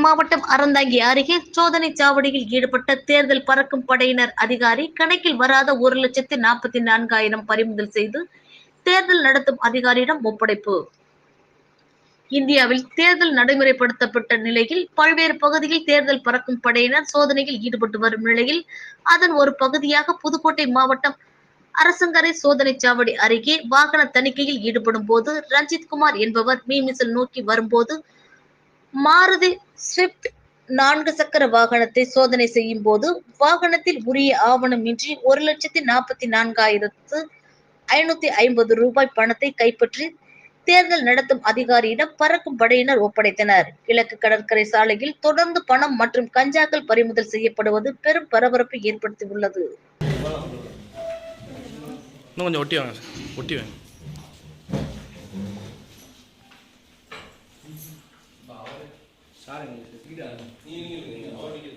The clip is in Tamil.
மாவட்டம் அறந்தாங்கி அருகே சோதனை சாவடியில் ஈடுபட்ட தேர்தல் பறக்கும் படையினர் அதிகாரி கணக்கில் வராத ஒரு லட்சத்தி நாற்பத்தி நான்காயிரம் பறிமுதல் செய்து தேர்தல் நடத்தும் அதிகாரியிடம் ஒப்படைப்பு. இந்தியாவில் தேர்தல் நடைமுறைப்படுத்தப்பட்ட நிலையில் பல்வேறு பகுதியில் தேர்தல் பறக்கும் படையினர் சோதனையில் ஈடுபட்டு வரும் நிலையில் அதன் ஒரு பகுதியாக புதுக்கோட்டை மாவட்டம் அரசங்கரை சோதனை சாவடி அருகே வாகன தணிக்கையில் ஈடுபடும் போது ரஞ்சித் குமார் என்பவர் மீமிசல் நோக்கி வரும்போது மாருதி ஸ்விஃப்ட் நான்கு சக்கர வாகனத்தை சோதனை செய்யும் போது வாகனத்தில் உரிய ஆவணமின்றி ஒரு லட்சத்தி நாற்பத்தி நான்காயிரத்து ஐநூத்தி ஐம்பது ரூபாய் பணத்தை கைப்பற்றி தேர்தல் நடத்தும் அதிகாரியிடம் பறக்கும் படையினர் ஒப்படைத்தனர். கிழக்கு கடற்கரை சாலையில் தொடர்ந்து பணம் மற்றும் கஞ்சாக்கள் பறிமுதல் செய்யப்படுவது பெரும் பரபரப்பை ஏற்படுத்தியுள்ளது. கொஞ்சம் ஒட்டி வாங்க ஒட்டி வாங்க. Valid. Starting with the P done. You, you, you, you.